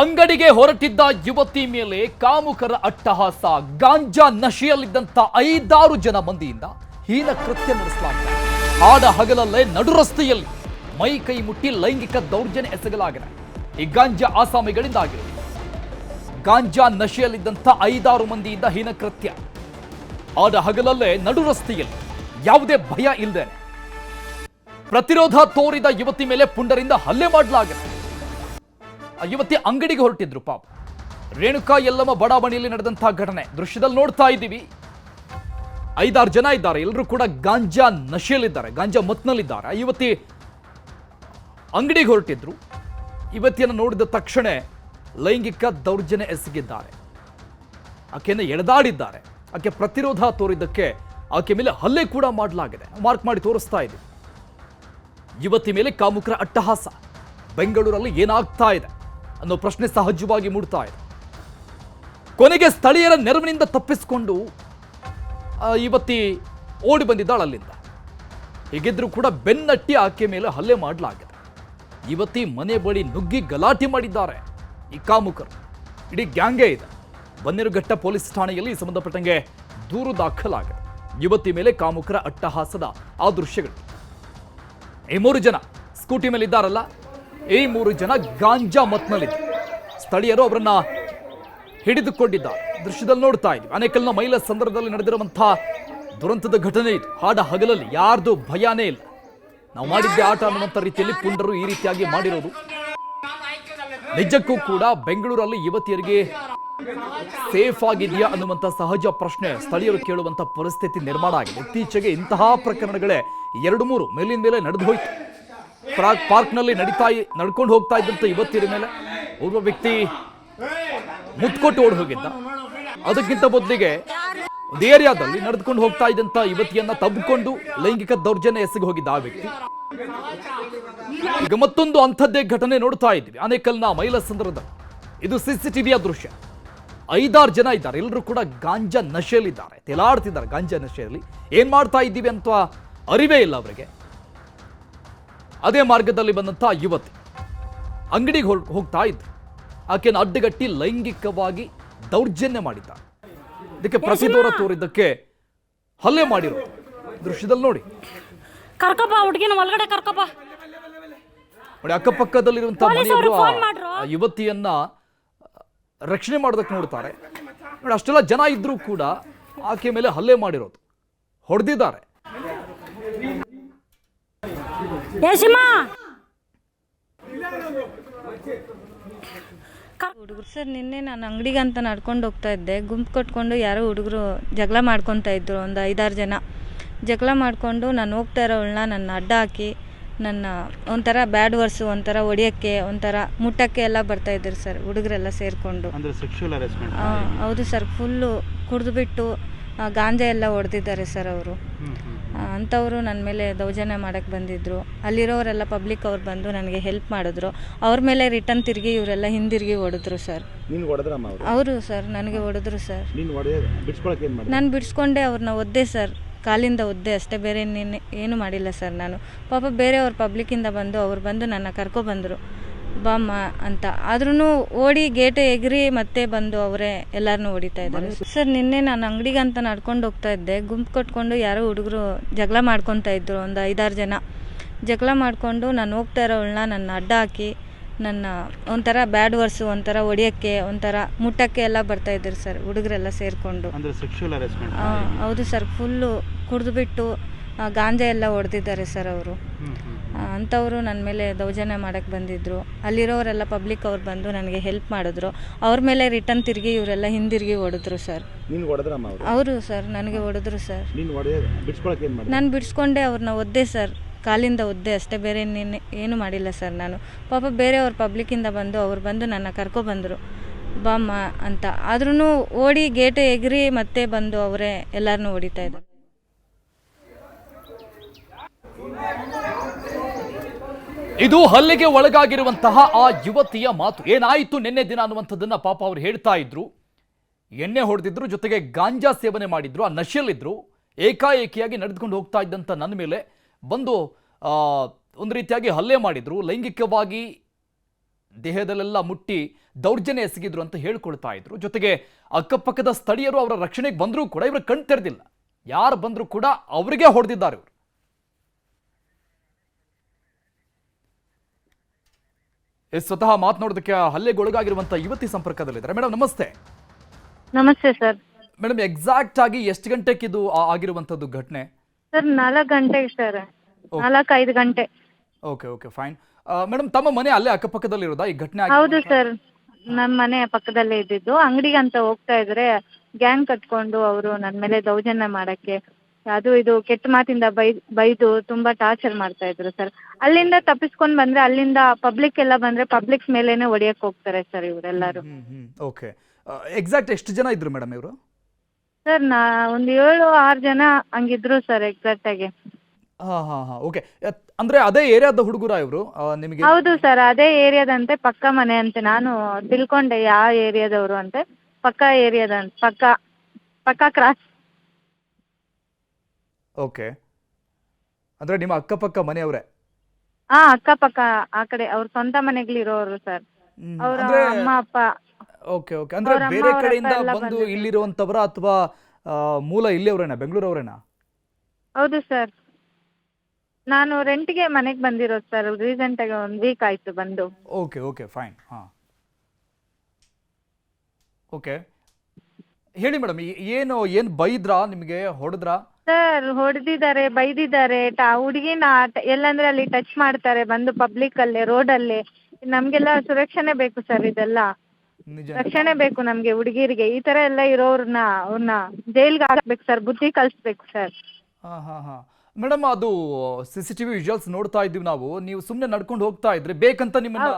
ಅಂಗಡಿಗೆ ಹೊರಟಿದ್ದ ಯುವತಿ ಮೇಲೆ ಕಾಮುಕರ ಅಟ್ಟಹಾಸ, ಗಾಂಜಾ ನಶೆಯಲ್ಲಿದ್ದಂತ ಐದಾರು ಜನ ಮಂದಿಯಿಂದ ಹೀನ ಕೃತ್ಯ ನಡೆಸಲಾಗಿದೆ. ಆದ ಹಗಲಲ್ಲೇ ನಡು ರಸ್ತೆಯಲ್ಲಿ ಮೈ ಕೈ ಮುಟ್ಟಿ ಲೈಂಗಿಕ ದೌರ್ಜನ್ಯ ಎಸಗಲಾಗಿದೆ. ಈ ಗಾಂಜಾ ಆಸಾಮಿಗಳಿಂದ ಆಗಿದೆ ಗಾಂಜಾ ನಶೆಯಲ್ಲಿದ್ದಂತ ಐದಾರು ಮಂದಿಯಿಂದ ಹೀನ ಕೃತ್ಯ. ಆದ ಹಗಲಲ್ಲೇ ನಡು ರಸ್ತೆಯಲ್ಲಿ ಯಾವುದೇ ಭಯ ಇಲ್ಲದೆ ಪ್ರತಿರೋಧ ತೋರಿದ ಯುವತಿ ಮೇಲೆ ಪುಂಡರಿಂದ ಹಲ್ಲೆ ಮಾಡಲಾಗಿದೆ. ಯುವತಿ ಅಂಗಡಿಗೆ ಹೊರಟಿದ್ರು ಪಾಪ. ರೇಣುಕಾ, ಯಲ್ಲಮ್ಮ, ಬಡಾವಣೆಯಲ್ಲಿ ನಡೆದಂತಹ ಘಟನೆ. ದೃಶ್ಯದಲ್ಲಿ ನೋಡ್ತಾ ಇದ್ದೀವಿ. ಐದಾರು ಜನ ಇದ್ದಾರೆ. ಎಲ್ಲರೂ ಕೂಡ ಗಾಂಜಾ ನಶೆಯಲ್ಲಿದ್ದಾರೆ. ಗಾಂಜಾ ಮತ್ನಲ್ಲಿದ್ದಾರೆ. ಯುವತಿ ಅಂಗಡಿಗೆ ಹೊರಟಿದ್ರು. ಯುವತಿಯನ್ನು ನೋಡಿದ ತಕ್ಷಣ ಲೈಂಗಿಕ ದೌರ್ಜನ್ಯ ಎಸಗಿದ್ದಾರೆ. ಆಕೆಯನ್ನು ಎಳೆದಾಡಿದ್ದಾರೆ. ಆಕೆ ಪ್ರತಿರೋಧ ತೋರಿದ್ದಕ್ಕೆ ಆಕೆ ಮೇಲೆ ಹಲ್ಲೆ ಕೂಡ ಮಾಡಲಾಗಿದೆ. ಮಾರ್ಕ್ ಮಾಡಿ ತೋರಿಸ್ತಾ ಇದ್ದೀವಿ. ಯುವತಿ ಮೇಲೆ ಕಾಮುಕರ ಅಟ್ಟಹಾಸ. ಬೆಂಗಳೂರಲ್ಲಿ ಏನಾಗ್ತಾ ಇದೆ? ಅನ್ನೋ ಪ್ರಶ್ನೆ ಸಹಜವಾಗಿ ಮೂಡ್ತಾ ಇದೆ. ಕೊನೆಗೆ ಸ್ಥಳೀಯರ ನೆರವಿನಿಂದ ತಪ್ಪಿಸಿಕೊಂಡು ಇವತ್ತಿ ಓಡಿ ಬಂದಿದ್ದಾಳೆ ಅಲ್ಲಿಂದ. ಹೀಗಿದ್ರೂ ಕೂಡ ಬೆನ್ನಟ್ಟಿ ಆಕೆ ಮೇಲೆ ಹಲ್ಲೆ ಮಾಡಲಾಗಿದೆ. ಇವತ್ತಿ ಮನೆ ಬಳಿ ನುಗ್ಗಿ ಗಲಾಟೆ ಮಾಡಿದ್ದಾರೆ ಈ ಕಾಮುಕರು. ಇಡೀ ಗ್ಯಾಂಗೇ ಇದೆ. ಬನ್ನೇರುಘಟ್ಟ ಪೊಲೀಸ್ ಠಾಣೆಯಲ್ಲಿ ಸಂಬಂಧಪಟ್ಟಂಗೆ ದೂರು ದಾಖಲಾಗಿದೆ. ಯುವತಿ ಮೇಲೆ ಕಾಮುಕರ ಅಟ್ಟಹಾಸದ ಆ ದೃಶ್ಯಗಳು. ಈ ಮೂರು ಜನ ಸ್ಕೂಟಿ ಮೇಲೆ ಇದ್ದಾರಲ್ಲ ಈ ಮೂರು ಜನ ಗಾಂಜಾ ಮತ್ನಲ್ಲಿದ್ದು. ಸ್ಥಳೀಯರು ಅವರನ್ನ ಹಿಡಿದುಕೊಂಡಿದ್ದಾರೆ. ದೃಶ್ಯದಲ್ಲಿ ನೋಡ್ತಾ ಇದ್ವಿ ಅನೇಕಲ್ನ ಮೈಲ ಸಂದರ್ಭದಲ್ಲಿ ನಡೆದಿರುವಂತಹ ದುರಂತದ ಘಟನೆ ಇದು. ಹಾಡ ಹಗಲಲ್ಲಿ ಯಾರ್ದು ಭಯಾನೇ ಇಲ್ಲ. ನಾವು ಮಾಡಿದ್ದೆ ಆಟ ಅನ್ನುವಂಥ ರೀತಿಯಲ್ಲಿ ಪುಂಡರು ಈ ರೀತಿಯಾಗಿ ಮಾಡಿರೋದು. ನಿಜಕ್ಕೂ ಕೂಡ ಬೆಂಗಳೂರಲ್ಲಿ ಯುವತಿಯರಿಗೆ ಸೇಫ್ ಆಗಿದೆಯಾ ಅನ್ನುವಂಥ ಸಹಜ ಪ್ರಶ್ನೆ ಸ್ಥಳೀಯರು ಕೇಳುವಂತ ಪರಿಸ್ಥಿತಿ ನಿರ್ಮಾಣ ಆಗಿದೆ. ಇತ್ತೀಚೆಗೆ ಇಂತಹ ಪ್ರಕರಣಗಳೇ ಎರಡು ಮೂರು ಮೇಲಿನ ಮೇಲೆ ನಡೆದು ಹೋಯ್ತು. ಪಾರ್ಕ್ನಲ್ಲಿ ನಡೀತಾ ನಡ್ಕೊಂಡು ಹೋಗ್ತಾ ಇದ್ದಂಥ ಯುವತಿಯರ ಮೇಲೆ ಒಬ್ಬ ವ್ಯಕ್ತಿ ಮುತ್ಕೊಟ್ಟು ಓಡಿ ಹೋಗಿದ್ದ. ಅದಕ್ಕಿಂತ ಮೊದಲಿಗೆ ಒಂದು ಏರಿಯಾದಲ್ಲಿ ನಡೆದುಕೊಂಡು ಹೋಗ್ತಾ ಇದ್ದಂಥ ಯುವತಿಯನ್ನ ತಬ್ಕೊಂಡು ಲೈಂಗಿಕ ದೌರ್ಜನ್ಯ ಎಸಗಿ ಹೋಗಿದ್ದ ಆ ವ್ಯಕ್ತಿ. ಈಗ ಮತ್ತೊಂದು ಅಂಥದ್ದೇ ಘಟನೆ ನೋಡ್ತಾ ಇದ್ವಿ ಅನೇಕಲ್ನ ಮೈಲ ಸಂದರ್ಭದಲ್ಲಿ. ಇದು ಸಿಸಿಟಿವಿಯ ದೃಶ್ಯ. ಐದಾರು ಜನ ಇದ್ದಾರೆ. ಎಲ್ಲರೂ ಕೂಡ ಗಾಂಜಾ ನಶೆಯಲ್ಲಿದ್ದಾರೆ. ತೆಲಾಡ್ತಿದ್ದಾರೆ ಗಾಂಜಾ ನಶೆಯಲ್ಲಿ. ಏನ್ ಮಾಡ್ತಾ ಇದ್ದೀವಿ ಅಂತ ಅರಿವೇ ಇಲ್ಲ ಅವರಿಗೆ. ಅದೇ ಮಾರ್ಗದಲ್ಲಿ ಬಂದಂಥ ಯುವತಿ. ಅಂಗಡಿಗೆ ಹೊರ್ ಹೋಗ್ತಾ ಇದ್ದ ಆಕೆಯನ್ನು ಅಡ್ಡಗಟ್ಟಿ ಲೈಂಗಿಕವಾಗಿ ದೌರ್ಜನ್ಯ ಮಾಡಿದ್ದ. ಇದಕ್ಕೆ ಪ್ರಸಿದ್ಧವರ ತೋರಿದ್ದಕ್ಕೆ ಹಲ್ಲೆ ಮಾಡಿರೋದು ದೃಶ್ಯದಲ್ಲಿ ನೋಡಿ. ಕರ್ಕಪ್ಪ ಹುಡುಗಿನ ಒಳಗಡೆ ಕರ್ಕಪ್ಪ. ನೋಡಿ ಅಕ್ಕಪಕ್ಕದಲ್ಲಿರುವಂತಹ ಮನೆಯವರು ಮಾಡ್ರು. ಯುವತಿಯನ್ನ ರಕ್ಷಣೆ ಮಾಡೋದಕ್ಕೆ ನೋಡ್ತಾರೆ. ನೋಡಿ ಅಷ್ಟೆಲ್ಲ ಜನ ಇದ್ರೂ ಕೂಡ ಆಕೆ ಮೇಲೆ ಹಲ್ಲೆ ಮಾಡಿರೋದು. ಹೊಡೆದಿದ್ದಾರೆ. ಹುಡುಗರು ಸರ್ ನಿನ್ನೆ ನಾನು ಅಂಗಡಿಗೆ ಅಂತ ನಡ್ಕೊಂಡು ಹೋಗ್ತಾ ಇದ್ದೆ. ಗುಂಪು ಕಟ್ಕೊಂಡು ಯಾರೋ ಹುಡುಗರು ಜಗಳ ಮಾಡ್ಕೊತಾ ಇದ್ರು ಒಂದು ಐದಾರು ಜನ. ಜಗಳ ಮಾಡಿಕೊಂಡು ನಾನು ಹೋಗ್ತಾ ಇರೋಳನ್ನ ನನ್ನ ಅಡ್ಡ ಹಾಕಿ ನನ್ನ ಒಂಥರ ಬ್ಯಾಡ್ ವರ್ಸ್ ಒಂಥರ ಹೊಡಿಯೋಕ್ಕೆ ಒಂಥರ ಮುಟ್ಟಕ್ಕೆ ಎಲ್ಲ ಬರ್ತಾ ಇದ್ರು ಸರ್ ಹುಡುಗರೆಲ್ಲ ಸೇರಿಕೊಂಡು. ಹೌದು ಸರ್ ಫುಲ್ಲು ಕುಡಿದ್ಬಿಟ್ಟು ಗಾಂಜಾ ಎಲ್ಲ ಹೊಡೆದಿದ್ದಾರೆ ಸರ್ ಅವರು. ಅಂಥವರು ನನ್ನ ಮೇಲೆ ದೌರ್ಜನ್ಯ ಮಾಡೋಕ್ಕೆ ಬಂದಿದ್ದರು ಅಲ್ಲಿರೋರೆಲ್ಲ ಪಬ್ಲಿಕ್ ಅವ್ರು ಬಂದು ನನಗೆ ಹೆಲ್ಪ್ ಮಾಡಿದ್ರು. ಅವ್ರ ಮೇಲೆ ರಿಟರ್ನ್ ತಿರುಗಿ ಇವರೆಲ್ಲ ಹಿಂದಿರುಗಿ ಹೊಡೆದ್ರು ಸರ್ ಅವರು? ಸರ್ ನನಗೆ ಹೊಡೆದ್ರು ಸರ್ ನೀನು ಬಿಡಿಸ್ಕೊಂಡೆ ಅವ್ರನ್ನ ಒದ್ದೆ ಸರ್ ಕಾಲಿಂದ ಒದ್ದೆ ಅಷ್ಟೇ ಬೇರೆ ಇನ್ನೇನು ಏನು ಮಾಡಿಲ್ಲ ಸರ್ ನಾನು. ಪಾಪ ಬೇರೆಯವ್ರ ಪಬ್ಲಿಕ್ಕಿಂದ ಬಂದು ಅವ್ರು ಬಂದು ನನ್ನ ಕರ್ಕೊಬಂದರು ಬಾಮ್ಮ ಅಂತ. ಆದ್ರೂ ಓಡಿ ಗೇಟ್ ಎಗ್ರಿ ಮತ್ತೆ ಬಂದು ಅವರೇ ಎಲ್ಲರನ್ನೂ ಹೊಡಿತಾ ಇದ್ದಾರೆ. ಸರ್ ನಿನ್ನೆ ನಾನು ಅಂಗಡಿಗೆ ಅಂತ ನಡ್ಕೊಂಡು ಹೋಗ್ತಾ ಇದ್ದೆ. ಗುಂಪು ಕಟ್ಕೊಂಡು ಯಾರೋ ಹುಡುಗರು ಜಗಳ ಮಾಡ್ಕೊತಾ ಇದ್ರು ಒಂದು ಐದಾರು ಜನ. ಜಗಳ ಮಾಡಿಕೊಂಡು ನಾನು ಹೋಗ್ತಾ ಇರೋಳನ್ನ ನನ್ನ ಅಡ್ಡ ಹಾಕಿ ನನ್ನ ಒಂಥರ ಬ್ಯಾಡ್ ವರ್ಸ್ ಒಂಥರ ಹೊಡಿಯೋಕ್ಕೆ ಒಂಥರ ಮುಟ್ಟಕ್ಕೆ ಎಲ್ಲ ಬರ್ತಾ ಇದ್ರು ಸರ್ ಹುಡುಗರೆಲ್ಲ ಸೇರಿಕೊಂಡು. ಹೌದು ಸರ್ ಫುಲ್ಲು ಕುಡಿದ್ಬಿಟ್ಟು ಗಾಂಜಾ ಎಲ್ಲ ಹೊಡೆದಿದ್ದಾರೆ ಸರ್ ಅವರು. ಅಂಥವರು ನನ್ನ ಮೇಲೆ ದೌರ್ಜನ್ಯ ಮಾಡೋಕ್ಕೆ ಬಂದಿದ್ದರು ಅಲ್ಲಿರೋರೆಲ್ಲ ಪಬ್ಲಿಕ್ ಅವ್ರು ಬಂದು ನನಗೆ ಹೆಲ್ಪ್ ಮಾಡಿದ್ರು. ಅವ್ರ ಮೇಲೆ ರಿಟರ್ನ್ ತಿರುಗಿ ಇವರೆಲ್ಲ ಹಿಂದಿರುಗಿ ಹೊಡೆದ್ರು ಸರ್ ನೀನು ಅವರು? ಸರ್ ನನಗೆ ಹೊಡೆದ್ರು ಸರ್ ನೀನು ನಾನು ಬಿಡಿಸ್ಕೊಂಡೆ ಅವ್ರನ್ನ ಒದ್ದೆ ಸರ್ ಕಾಲಿಂದ ಒದ್ದೆ ಅಷ್ಟೇ ಬೇರೆ ಇನ್ನೇನು ಏನು ಮಾಡಿಲ್ಲ ಸರ್ ನಾನು. ಪಾಪ ಬೇರೆಯವ್ರ ಪಬ್ಲಿಕ್ಕಿಂದ ಬಂದು ಅವ್ರು ಬಂದು ನನ್ನ ಕರ್ಕೊಬಂದರು ಬಾಮ್ಮ ಅಂತ. ಆದ್ರೂ ಓಡಿ ಗೇಟ್ ಎಗರಿ ಮತ್ತೆ ಬಂದು ಅವರೇ ಎಲ್ಲರನ್ನೂ ಹೊಡಿತಾ ಇದ್ದಾರೆ. ಇದು ಹಲ್ಲೆಗೆ ಒಳಗಾಗಿರುವಂತಹ ಆ ಯುವತಿಯ ಮಾತು. ಏನಾಯಿತು ನಿನ್ನೆ ದಿನ ಅನ್ನುವಂಥದ್ದನ್ನ ಪಾಪ ಅವರು ಹೇಳ್ತಾ ಇದ್ರು. ಎಣ್ಣೆ ಹೊಡೆದಿದ್ರು, ಜೊತೆಗೆ ಗಾಂಜಾ ಸೇವನೆ ಮಾಡಿದ್ರು, ಆ ನಶೆಯಲ್ಲಿದ್ರು, ಏಕಾಏಕಿಯಾಗಿ ನಡೆದುಕೊಂಡು ಹೋಗ್ತಾ ಇದ್ದಂಥ ನನ್ನ ಮೇಲೆ ಬಂದು ಒಂದು ರೀತಿಯಾಗಿ ಹಲ್ಲೆ ಮಾಡಿದ್ರು. ಲೈಂಗಿಕವಾಗಿ ದೇಹದಲ್ಲೆಲ್ಲ ಮುಟ್ಟಿ ದೌರ್ಜನ್ಯ ಎಸಗಿದ್ರು ಅಂತ ಹೇಳ್ಕೊಳ್ತಾ ಇದ್ರು. ಜೊತೆಗೆ ಅಕ್ಕಪಕ್ಕದ ಸ್ಥಳೀಯರು ಅವರ ರಕ್ಷಣೆಗೆ ಬಂದರೂ ಕೂಡ ಇವರು ಕಣ್ ತೆರೆದಿಲ್ಲ. ಯಾರು ಬಂದರೂ ಕೂಡ ಅವರಿಗೆ ಹೊಡೆದಿದ್ದಾರೆ ಇವರು. ಸ್ವತಃ ಮಾತನಾಡೋದಕ್ಕೆ ಹಲ್ಲೆಗೊಳಗಾಗಿರುವಂತಹ ಯುವತಿ ಸಂಪರ್ಕದಲ್ಲಿದ್ದಾರೆ. ಮೇಡಮ್ ನಮಸ್ತೆ. ನಮಸ್ತೆ ಸರ್. ಮೇಡಮ್ ಎಕ್ಸಾಕ್ಟ್ ಆಗಿ ಎಷ್ಟು ಗಂಟೆಗೆ ಇದು ಆ- ಆಗಿರುವಂಥದ್ದು ಘಟನೆ? ಸರ್ ನಾಲ್ಕು ಗಂಟೆ ಸರ್. ನಾಲ್ಕು ಐದು ಗಂಟೆ. Okay okay fine. ಮೇಡಮ್ ತಮ್ಮ ಮನೆ ಅಲ್ಲೇ ಅಕ್ಕಪಕ್ಕದಲ್ಲಿ ಇರೋದಾ? ಈ ಘಟನೆ ಆಗಿ ಹೌದು ಸರ್. ನಮ್ಮ ಮನೆ ಪಕ್ಕದಲ್ಲೇ ಇದ್ದಿದ್ದು. ಅಂಗಡಿಗೆ ಅಂತ ಹೋಗ್ತಾ ಇದ್ರೆ ಗ್ಯಾಂಗ್ ಕಟ್ಕೊಂಡು ಅವರು ನನ್ನ ಮೇಲೆ ದೌರ್ಜನ್ಯ ಮಾಡಕ್ಕೆ ಅದು ಇದು ಕೆಟ್ಟ ಮಾತಿಂದ ಬೈ ಬೈದು ತುಂಬಾ ಟಾರ್ಚರ್ ಮಾಡ್ತಾ ಇದ್ರು ಸರ್ ಅಲ್ಲಿಂದ ತಪ್ಪಿಸ್ಕೊಂಡು ಬಂದ್ರೆ ಅಲ್ಲಿಂದ ಪಬ್ಲಿಕ್ ಎಲ್ಲ ಬಂದ್ರೆ ಪಬ್ಲಿಕ್ ಮೇಲೇನೆ ಹೊಡಿಯಕ್ ಹೋಗ್ತಾರೆ ಸರ್ ಇವರೆಲ್ಲರೂ. ಓಕೆ ಎಕ್ಸಾಕ್ಟ್ ಎಷ್ಟು ಜನ ಇದ್ರು ಮೇಡಮ್ ಇವರು? ಸರ್ ನಾ ಒಂದು ಏಳು ಆರು ಜನ ಹಂಗಿದ್ರು ಸರ್ ಎಕ್ಸಾಕ್ಟ್ ಆಗಿ. ಹಾ ಹಾ ಹಾ. ಓಕೆ ಅಂದ್ರೆ ಅದೇ ಏರಿಯಾದ ಹುಡುಗರ ಇವರು? ನಿಮಗೆ ಹೌದು ಸರ್ ಅದೇ ಏರಿಯಾದಂತೆ ಪಕ್ಕ ಮನೆ ಅಂತೆ. ನಾನು ತಿಳ್ಕೊಂಡೆ ಯಾವ ಏರಿಯಾದವರು ಅಂತೆ. ಪಕ್ಕ ಏರಿಯಾದ ಪಕ್ಕ ಪಕ್ಕ ಕ್ರಾಸ್ ಓಕೆ ಅಂದ್ರೆ ನಿಮ್ಮ ಅಕ್ಕಪಕ್ಕ ಮನೆಯವರೇ? ಹಾ ಅಕ್ಕಪಕ್ಕ ಆ ಕಡೆ ಅವ್ರ ಸ್ವಂತ ಮನೆಗಳಿರೋರು ಸರ್. ಹ್ಮ್, ಅವರ ಅಂದ್ರೆ ಅಮ್ಮ ಅಪ್ಪ. ಓಕೆ ಓಕೆ ಅಂದ್ರೆ ಅವ್ರ ಅಮ್ಮ, ಬೇರೆ ಅವ್ರ ಕಡೆಯಿಂದ ಅಪ್ಪ ಎಲ್ಲ ಬಂದು ಬಂದಿದ್ರು. ಇಲ್ಲಿರುವಂತವರ ಅಥವಾ ಮೂಲ ಇಲ್ಲಿಯವರೇನಾ? ಬೆಂಗಳೂರವರೇನಾ ಹೌದು ಸರ್. ನಾನು ರೆಂಟ್ಗೆ ಮನೆಗೆ ಬಂದಿರೋದು ಸರ್. ರೀಸೆಂಟ್ ಆಗಿ ಒಂದು ವೀಕ್ ಆಯ್ತು ಬಂದು. ಓಕೆ ಓಕೆ ಫೈನ್ ಹಾ. ಓಕೆ ಹೇಳಿ ಮೇಡಮ್ ಏನು ಏನು ಬೈದ್ರಾ? ನಿಮಗೆ ಹೊಡೆದ್ರಾ? ಸರ್ ಹೊಡೆದಿದ್ದಾರೆ ಬೈದಿದ್ದಾರೆ ಟ ಹುಡುಗಿನ ಎಲ್ಲಂದ್ರೆ ಅಲ್ಲಿ ಟಚ್ ಮಾಡ್ತಾರೆ ಬಂದು ಪಬ್ಲಿಕ್ ಅಲ್ಲೇ ರೋಡಲ್ಲಿ ನಮಗೆಲ್ಲ ಸುರಕ್ಷಣೆ ಬೇಕು ಸರ್ ಇದೆಲ್ಲ. ರಕ್ಷಣೆ ಬೇಕು ನಮಗೆ ಹುಡುಗಿರಿಗೆ. ಈ ಥರ ಎಲ್ಲ ಇರೋರ್ನ ಅವ್ರನ್ನ ಜೈಲ್ಗೆ ಹಾಕ್ಬೇಕು ಸರ್ ಬುದ್ಧಿ ಕಲಿಸ್ಬೇಕು ಸರ್. ಹಾ ಹಾ ಹಾ. ಮೇಡಮ್ ಅದು ಸಿ ಸಿ ಟಿವಿ ವಿಜುವಲ್ಸ್ ನೋಡ್ತಾ ಇದ್ದೀವಿ ನಾವು. ನೀವು ಸುಮ್ಮನೆ ನಡ್ಕೊಂಡು ಹೋಗ್ತಾ ಇದ್ರೆ ಬೇಕಂತ ನಿಮ್ಮನ್ನ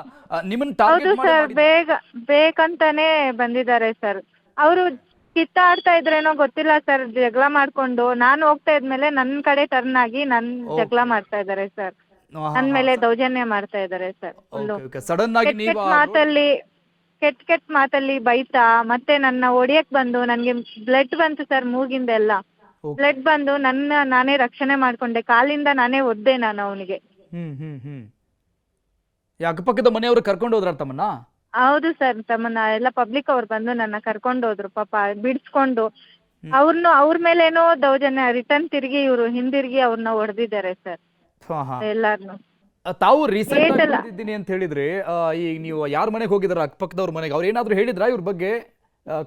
ನಿಮ್ಮನ್ನ ಹೌದು ಟಾರ್ಗೆಟ್ ಮಾಡಿ ಸರ್ ಬೇಗ ಬೇಕಂತಾನೆ ಬಂದಿದ್ದಾರೆ ಸರ್. ಅವರು ಕಿತ್ತಾಡ್ತಾ ಇದ್ರೇನೋ ಗೊತ್ತಿಲ್ಲ ಸರ್ ಜಗಳ ಮಾಡ್ಕೊಂಡು. ನಾನು ಹೋಗ್ತಾ ಇದ್ಮೇಲೆ ನನ್ನ ಕಡೆ ಟರ್ನ್ ಆಗಿ ನನ್ನ ಜಗಳ ಮಾಡ್ತಾ ಇದ್ದಾರೆ ಸರ್. ಹಾ, ಹಾ, ನನ್ನ ಮೇಲೆ ದೌರ್ಜನ್ಯ ಮಾಡ್ತಾ ಇದ್ದಾರೆ sir full okay okay sudden ಆಗಿ ಕೆಟ್ಟ ನೀವು ಕೆಟ್ಟ ಆ road- ಮಾತಲ್ಲಿ ಕೆಟ್ಟ ಕೆಟ್ಟ ಮಾತಲ್ಲಿ ಬೈತಾ ಮತ್ತೆ ನನ್ನ ಹೊಡಿಯಕ್ ಬಂದು ನನ್ಗೆ ಬ್ಲಡ್ ಬಂತು ಸರ್ ಮೂಗಿಂದ ಎಲ್ಲ. ಬ್ಲಡ್ ಬಂದು ನನ್ನ ನಾನೇ ರಕ್ಷಣೆ ಮಾಡ್ಕೊಂಡೆ. ಕಾಲಿಂದ ನಾನೇ ಒದ್ದೆ ನಾನು ಅವನಿಗೆ. ಹ್ಮ್ ಹ್ಮ್ ಹ್ಮ್. ಈ ಅಕ್ಕಪಕ್ಕದ ಮನೆಯವರು ಕರ್ಕೊಂಡು ಹೋದ್ರ ತಮ್ಮನ್ನ? ಹೌದು ಸರ್ ತಮ್ಮನ್ನ ಎಲ್ಲ ಪಬ್ಲಿಕ್ ಅವ್ರು ಬಂದು ನನ್ನ ಕರ್ಕೊಂಡು ಹೋದ್ರು ಪಾಪ ಬಿಡಿಸ್ಕೊಂಡು. ಅವ್ರನ್ನು ಅವ್ರ ಮೇಲೇನೋ ದೌರ್ಜನ್ಯ ರಿಟರ್ನ್ ತಿರುಗಿ ಇವರು ಹಿಂದಿರುಗಿ ಅವ್ರನ್ನ ಹೊಡೆದಿದ್ದಾರೆ ಸರ್. ಎಲ್ಲಾರ್ನು. ತಾವು ರೀಸೆಂಟ್ ಆಗಿ ಅಂತ ಹೇಳಿದ್ರಿ ಈಗ ನೀವು ಯಾರ ಮನೆಗೆ ಹೋಗಿದಾರ ಅಕ್ಕಪಕ್ಕದವ್ರ ಮನೆಗೆ ಅವ್ರು ಏನಾದ್ರು ಹೇಳಿದ್ರಾ ಇವ್ರ ಬಗ್ಗೆ?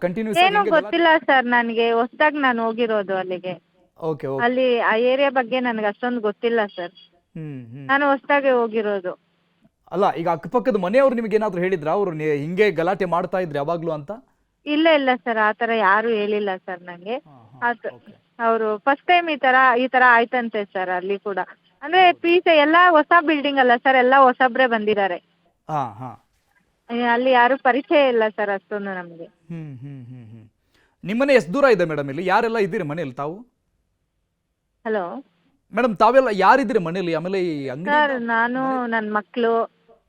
ಕಂಟಿನ್ಯೂಸ್ ಏನೋ ಗೊತ್ತಿಲ್ಲ ಸರ್ ನನಗೆ ಹೊಸದಾಗಿ ನಾನು ಹೋಗಿರೋದು ಅಲ್ಲಿಗೆ. ಓಕೆ ಅಲ್ಲಿ ಆ ಏರಿಯಾ ಬಗ್ಗೆ ನನಗೆ ಅಷ್ಟೊಂದು ಗೊತ್ತಿಲ್ಲ ಸರ್. ನಾನು ಹೊಸದಾಗಿ ಹೋಗಿರೋದು. ಅಲ್ಲ ಈಗ ಅಕ್ಕಪಕ್ಕದ ಮನೆಯವರು ನಿಮ್ಗೆ ಏನಾದ್ರು ಹೇಳಿದ್ರ? ಅವ್ರು ಹಿಂಗೆ ಗಲಾಟೆ ಮಾಡ್ತಾ ಇದ್ರಿ ಯಾವಾಗ್ಲೂ ಅಂತ? ಇಲ್ಲ ಇಲ್ಲ ಸರ್ ಆತರ ಥರ ಯಾರು ಹೇಳಿಲ್ಲ ಸರ್ ನಂಗೆ. ಅದು ಅವರು ಫಸ್ಟ್ ಟೈಮ್ ಈ ತರ ಈ ತರ ಆಯ್ತಂತೆ ಸರ್ ಅಲ್ಲಿ ಕೂಡ. ಅಂದ್ರೆ ಪೀಸ್ ಎಲ್ಲ ಹೊಸ ಬಿಲ್ಡಿಂಗ್ ಅಲ್ಲ ಸರ್ ಎಲ್ಲ ಹೊಸಬ್ರೆ ಬಂದಿದ್ದಾರೆ. ಹಾ ಹಾ. ಅಲ್ಲಿ ಯಾರು ಪರಿಚಯ ಇಲ್ಲ ಸರ್ ಅಷ್ಟೊಂದು ನಮಗೆ. ಹ್ಮ್ ಹ್ಮ್ ಹ್ಮ್ ಹ್ಮ್. ನಿಮ್ಮನೆ ಎಷ್ಟು ದೂರ ಇದೆ ಮೇಡಮ್ ಇಲ್ಲಿ? ಯಾರೆಲ್ಲ ಇದ್ದೀರಿ ಮನೇಲಿ ತಾವು? ಹಲೋ? ಮೇಡಮ್ ತಾವೆಲ್ಲ ಯಾರಿದ್ದೀರಿ ಮನೇಲಿ ಆಮೇಲೆ ಈ ಅಂಗಡಿ ಸರ್ ನಾನು ನನ್ನ ಮಕ್ಕಳು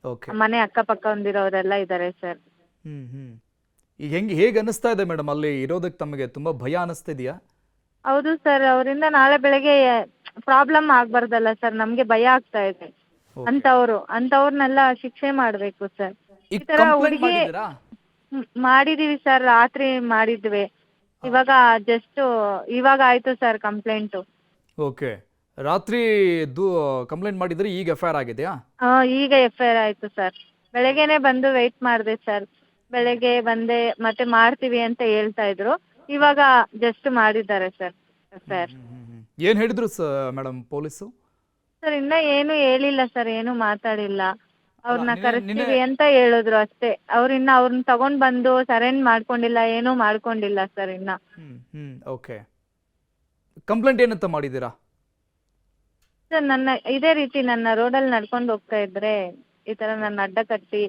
ಓಕೆ ಮನೆ ಅಕ್ಕಪಕ್ಕ ಹೊಂದಿರೋರೆಲ್ಲ ಇದ್ದಾರೆ ಸರ್ ಹ್ಮ್ ಹ್ಮ್. ಈಗ ಹೆಂಗೆ ಹೇಗೆ ಅನಿಸ್ತಾ ಇದೆ ಮೇಡಮ್ ಅಲ್ಲಿ ಇರೋದಕ್ಕೆ ತಮಗೆ? ತುಂಬಾ ಭಯ ಅನಿಸ್ತಿದ್ಯಾ ಹೌದು ಸರ್ ಅವರಿಂದ ನಾಳೆ ಬೆಳಗ್ಗೆ ಪ್ರಾಬ್ಲಮ್ ಆಗ್ಬಾರ್ದಲ್ಲ ಸರ್ ನಮ್ಗೆ ಭಯ ಆಗ್ತಾ ಇದೆ. ಅಂತವ್ರು ಅಂತವ್ರನ್ನೆಲ್ಲ ಶಿಕ್ಷೆ ಮಾಡ್ಬೇಕು ಸರ್ ಈಗ ಈ ಕಂಪ್ಲೇಂಟ್ ಹುಡುಗಿ ಮಾಡಿದ್ದೀರಾ? ಮಾಡಿದೀವಿ ಸರ್ ರಾತ್ರಿ ಮಾಡಿದ್ವಿ. ಇವಾಗ ಜಸ್ಟ್ ಇವಾಗ ಆಯ್ತು ಸರ್ ಕಂಪ್ಲೇಂಟ್ ಓಕೆ ರಾತ್ರಿ ದೂ ಕಂಪ್ಲೇಂಟ್ ಮಾಡಿದ್ರೆ ಈಗ ಎಫ್ ಐ ಆರ್ ಆಗಿದೆಯಾ? ಈಗ ಎಫ್ ಐ ಆರ್ ಆಯ್ತು ಸರ್ ಬೆಳಗ್ಗೆನೆ ಬಂದು ವೆಯ್ಟ್ ಮಾಡಿದೆ ಸರ್ ಬೆಳಗ್ಗೆ ಬಂದೆ ಮತ್ತೆ ಮಾಡ್ತೀವಿ ಅಂತ ಹೇಳ್ತಾ ಇದ್ರು. ಇವಾಗ ಜಸ್ಟ್ ಮಾಡಿದ್ದಾರೆ ಸರ್ ಎಫ್ ಐ ಆರ್ ಏನು ಹೇಳಿದ್ರು ಸ ಮೇಡಮ್ ಪೊಲೀಸು ಸರ್ ಇನ್ನ ಏನು ಹೇಳಿಲ್ಲ ಸರ್ ಏನು ಮಾತಾಡಿಲ್ಲ. ಅವ್ರನ್ನ ನಿನ್ನೆ- ಕರೆಸ್ತೀವಿ ನಿನ್ನೆ- ಅಂತ ಹೇಳಿದ್ರು ಅಷ್ಟೇ. ಅವ್ರಿನ್ನ ಅವ್ರನ್ನ ತಗೊಂಡ್ ಬಂದು ಸರೆಂಡ್ ಮಾಡ್ಕೊಂಡಿಲ್ಲ ಏನೂ ಮಾಡ್ಕೊಂಡಿಲ್ಲ ಸರ್ ಇನ್ನ. ಹ್ಮ್ ಹ್ಮ್ ಓಕೆ ಕಂಪ್ಲೇಂಟ್ ಏನಂತ ಮಾಡಿದ್ದೀರಾ? ಸರ್ ನನ್ನ ಇದೇ ರೀತಿ ನನ್ನ ರೋಡಲ್ಲಿ ನಡ್ಕೊಂಡು ಹೋಗ್ತಾ ಇದ್ರೆ ಈ ತರ ನನ್ನ ಅಡ್ಡ ಕಟ್ಟಿ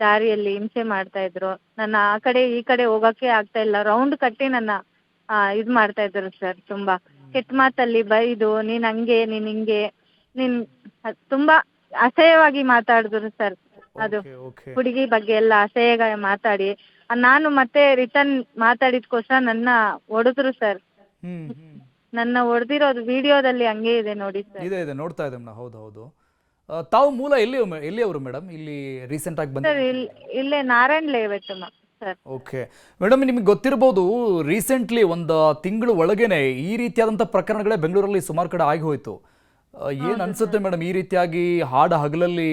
ದಾರಿಯಲ್ಲಿ ಹಿಂಸೆ ಮಾಡ್ತಾ ಇದ್ರು. ನನ್ನ ಆ ಕಡೆ ಈ ಕಡೆ ಹೋಗಕ್ಕೆ ಆಗ್ತಾ ಇಲ್ಲ. ರೌಂಡ್ ಕಟ್ಟಿ ನನ್ನ ಆ, ಇದ್ ಮಾಡ್ತಾ ಇದ್ರು ಸರ್ ತುಂಬಾ. ಕೆಟ್ಟ ಮಾತಲ್ಲಿ ಬೈದು ನೀನ್ ಹಂಗೆ ನೀನ್ ಹಿಂಗೆ ನೀನ್ ತುಂಬಾ ಅಸಹ್ಯವಾಗಿ ಮಾತಾಡಿದ್ರು ಸರ್. ಅದು ಹುಡುಗಿ ಬಗ್ಗೆ ಎಲ್ಲ ಅಸಹ್ಯ ಮಾತಾಡಿ ನಾನು ಮತ್ತೆ ರಿಟರ್ನ್ ಮಾತಾಡಿದ್ಕೋಸ್ಕರ ನನ್ನ ಹೊಡೆದ್ರು ಸರ್. ನನ್ನ ಹೊಡೆದಿರೋದು ವಿಡಿಯೋದಲ್ಲಿ ಹಂಗೆ ಇದೆ ನೋಡಿ ಸರ್. ಇದೆ ಇದೆ ನೋಡ್ತಾ ಇದ್ದೆ ಮೇಡಮ್ ಹೌದು ಹೌದು. ಆ, ತಾವು ಮೂಲ ಎಲ್ಲಿ ಎಲ್ಲಿ ಅವರು ಮೇಡಮ್? ಇಲ್ಲಿ ರೀಸೆಂಟ್ ಆಗಿ ಬಂದ ಸರ್ ಇಲ್ಲಿ ಇಲ್ಲೇ Narayan layout sir. Okay. Madam ನಿಮಗೆ ಗೊತ್ತಿರ್ಬೋದು ರೀಸೆಂಟ್ಲಿ ಒಂದು ತಿಂಗಳು ಒಳಗೇನೆ ಈ ರೀತಿಯಾದಂಥ ಪ್ರಕರಣಗಳೇ ಬೆಂಗಳೂರಲ್ಲಿ ಸುಮಾರು ಕಡೆ ಆಗಿ ಹೋಯ್ತು. ಏನ್ ಅನ್ಸುತ್ತೆ ಮೇಡಮ್ ಈ ರೀತಿಯಾಗಿ ಹಾಡ ಹಗಲಲ್ಲಿ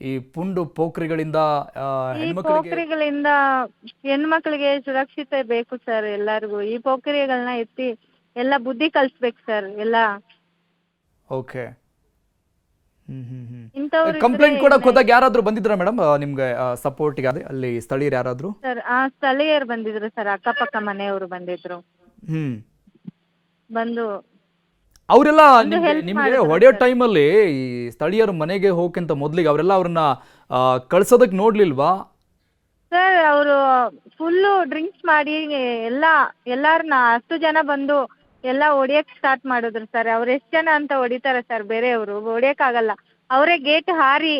ಈ ಪುಂಡು ಪೋಖ್ರಿಗಳಿಂದ ಆ, ಈ ಹೆಣ್ಮಕ್ಳಿಗೆ ಪೋಖ್ರಿಗಳಿಂದ ಹೆಣ್ಮಕ್ಳಿಗೆ ಸುರಕ್ಷತೆ ಬೇಕು ಸರ್ ಎಲ್ಲರಿಗೂ. ಈ ಪೋಖ್ರಿಗಳನ್ನ ಎತ್ತಿ ಎಲ್ಲ ಬುದ್ಧಿ ಕಲಿಸ್ಬೇಕು ಸರ್ ಎಲ್ಲ. ಓಕೆ ಇಂಥವ್ರು ಕಂಪ್ಲೇಂಟ್ ಕೂಡ ಹೋದಾಗ ಯಾರಾದ್ರೂ ಬಂದಿದ್ರ ಮೇಡಮ್ ನಿಮ್ಗೆ ಸಪೋರ್ಟ್ಗೆ ಅದೇ ಅಲ್ಲಿ ಸ್ಥಳೀಯರು ಯಾರಾದ್ರೂ? ಸರ್ ಆ ಸ್ಥಳೀಯರು ಬಂದಿದ್ರು ಸರ್ ಅಕ್ಕಪಕ್ಕ ಮನೆಯವರು ಬಂದಿದ್ರು. ಹ್ಮ್. ಬಂದು ಅವರೆಲ್ಲ ನಿಮಗೆ ಹೊಡೆಯೋ ಟೈಮಲ್ಲಿ ಈ ಸ್ಥಳೀಯರು ಮನೆಗೆ ಹೋಗಕ್ಕಿಂತ ಮೊದ್ಲಿಗೆ ಅವರೆಲ್ಲ ಅವ್ರನ್ನ ಕಳ್ಸೋದಕ್ಕೆ ನೋಡ್ಲಿಲ್ವಾ? ಸರ್ ಅವರು ಫುಲ್ಲು ಡ್ರಿಂಕ್ಸ್ ಮಾಡಿ ಎಲ್ಲ ಎಲ್ಲಾರನ್ನ ಅಷ್ಟು ಜನ ಬಂದು ಎಲ್ಲ ಹೊಡಿಯಕ್ ಸ್ಟಾರ್ಟ್ ಮಾಡಿದ್ರು ಸರ್ ಅವ್ರು ಎಷ್ಟು ಜನ ಅಂತ ಹೊಡಿತಾರೆ ಸರ್ ಬೇರೆಯವರು. ಹೊಡಿಯಕ್ಕಾಗಲ್ಲ ಅವರೇ ಗೇಟ್ ಹಾರಿ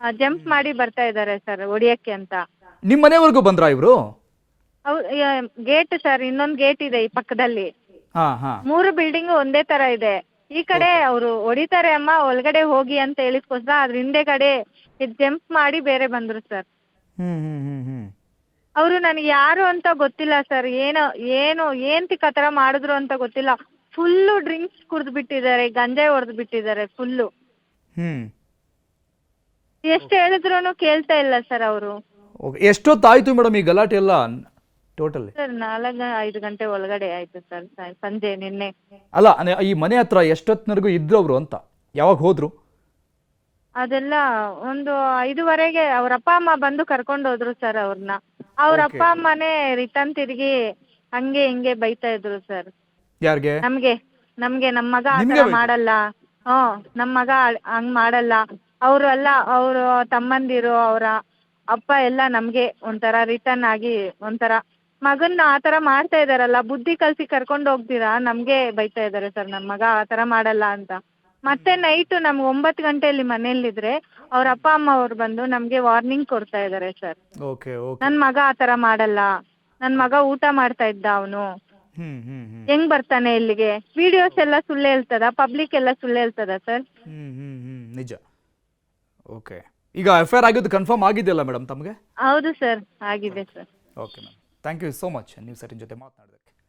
ಜಂಪ್ ಮಾಡಿ ಬರ್ತಾ ಇದ್ದಾರೆ ಸರ್ ಹೊಡಿಯಕ್ಕೆ ಅಂತ. ನಿಮ್ಮ ಮನೆವರೆಗೂ ಬಂದ್ರಾ ಇವರು? ಗೇಟ್ ಸರ್ ಇನ್ನೊಂದು ಗೇಟ್ ಇದೆ ಈ ಪಕ್ಕದಲ್ಲಿ. ಹಾ ಹಾ. ಮೂರು ಬಿಲ್ಡಿಂಗ್ ಒಂದೇ ತರ ಇದೆ. ಈ ಕಡೆ ಅವರು ಹೊಡಿತಾರೆ ಅಮ್ಮ ಒಳಗಡೆ ಹೋಗಿ ಅಂತ ಹೇಳಿದ್ಕೋಸ್ಕರ ಅದ್ರ ಹಿಂದೆ ಕಡೆ ಜಂಪ್ ಮಾಡಿ ಬೇರೆ ಬಂದ್ರು ಸರ್ ಹ್ಮ್ ಹ್ಮ್ ಹ್ಮ್ ಹ್ಮ್. ಅವರು ನನಗೆ ಯಾರು ಅಂತ ಗೊತ್ತಿಲ್ಲ ಸರ್. ಏನು ಏನು ಏನ್ ಆ ಥರ ಮಾಡಿದ್ರು ಅಂತ ಗೊತ್ತಿಲ್ಲ. ಫುಲ್ಲು ಡ್ರಿಂಕ್ಸ್ ಕುಡ್ದು ಬಿಟ್ಟಿದ್ದಾರೆ ಗಂಜಾಯಿ ಹೊಡೆದು ಬಿಟ್ಟಿದ್ದಾರೆ ಫುಲ್ಲು. ಹ್ಮ್. ಎಷ್ಟು ಹೇಳಿದ್ರು ಕೇಳ್ತಾ ಇಲ್ಲ ಸರ್ ಅವರು. ಓಕೆ ಎಷ್ಟೊತ್ತಾಯ್ತು ಮೇಡಮ್ ಈ ಗಲಾಟೆ ಎಲ್ಲ? ಟೋಟಲಿ. ಸರ್ ನಾಲ್ಕು ಐದು ಗಂಟೆ ಒಳಗಡೆ ಆಯ್ತು ಸರ್ ಸಂಜೆ ನಿನ್ನೆ. ಅಲ್ಲ ಈ ಮನೆ ಹತ್ರ ಎಷ್ಟೊತ್ತಿನವರೆಗೂ ಇದ್ರು ಅವರು ಅಂತ? ಯಾವಾಗ ಹೋದ್ರು? ಅದೆಲ್ಲ ಒಂದು ಐದುವರೆಗೆ ಅವ್ರ ಅಪ್ಪ ಅಮ್ಮ ಬಂದು ಕರ್ಕೊಂಡು ಹೋದ್ರು ಸರ್ ಅವ್ರನ್ನ ಅವ್ರ. ಅಪ್ಪ ಅಮ್ಮನೇ ರಿಟರ್ನ್ ತಿರುಗಿ ಹಂಗೆ ಹಿಂಗೆ ಬೈತಾ ಇದ್ರು ಸರ್ ಯಾರಿಗೆ? ನಮ್ಗೆ ನಮ್ಗೆ ನಮ್ ಮಗ ಆ ನಿಮ್ಗೆ ಥರ ಬೈದ್ರು? ಮಾಡಲ್ಲ. ಹ್ಮ್ ನಮ್ ಮಗ ಆ- ಹಂಗ್ ಮಾಡಲ್ಲ. ಅವ್ರು ಎಲ್ಲ ಅವ್ರು ತಮ್ಮಂದಿರು ಅವರ ಅಪ್ಪ ಎಲ್ಲ ನಮ್ಗೆ ಒಂಥರ ರಿಟರ್ನ್ ಆಗಿ ಒಂಥರ ಮಗನ್ನ ಆತರ ಥರ ಮಾಡ್ತಾ ಇದಾರಲ್ಲ ಬುದ್ಧಿ ಕಲ್ಸಿ ಕರ್ಕೊಂಡು ಹೋಗ್ತೀರಾ? ನಮ್ಗೆ ಬೈತಾ ಇದಾರೆ ಸರ್ ನಮ್ ಮಗ ಆ ಥರ ಮಾಡಲ್ಲ ಅಂತ. ಮತ್ತೆ ನೈಟ್ ನಮ್ಗೆ ಒಂಬತ್ತು ಗಂಟೆಯಲ್ಲಿ ಮನೇಲಿದ್ರೆ ಅವ್ರ ಅಪ್ಪ ಅಮ್ಮ ಅವ್ರು ಬಂದು ನಮ್ಗೆ ವಾರ್ನಿಂಗ್ ಕೊಡ್ತಾ ಇದಾರೆ ಸರ್ ಓಕೆ ಓಕೆ ನನ್ ಮಗ ಆ ತರ ಮಾಡಲ್ಲ. ನನ್ ಮಗ ಊಟ ಮಾಡ್ತಾ ಇದ್ದ ಅವನು. ಹ್ಮ್ ಹ್ಮ್ ಹ್ಮ್. ಹೆಂಗ್ ಬರ್ತಾನೆ ಇಲ್ಲಿಗೆ? ವಿಡಿಯೋಸ್ ಎಲ್ಲ ಸುಳ್ಳು ಹೇಳ್ತದ? ಪಬ್ಲಿಕ್ ಎಲ್ಲ ಸುಳ್ಳು ಹೇಳ್ತದ ಸರ್ ಹ್ಮ್ ಹ್ಮ್ ಹ್ಮ್. ನಿಜ. ಓಕೆ ಈಗ ಎಫ್ ಐ ಆರ್ ಆಗಿದ್ದು ಕನ್ಫರ್ಮ್ ಆಗಿದೆಯಲ್ಲ ಮೇಡಮ್ ತಮಗೆ? ಹೌದು ಸರ್ ಆಗಿದೆ sir okay ma'am thank you so much ನೀವು ಸರ್ ಜೊತೆ ಮಾತನಾಡಿದ್ರಿ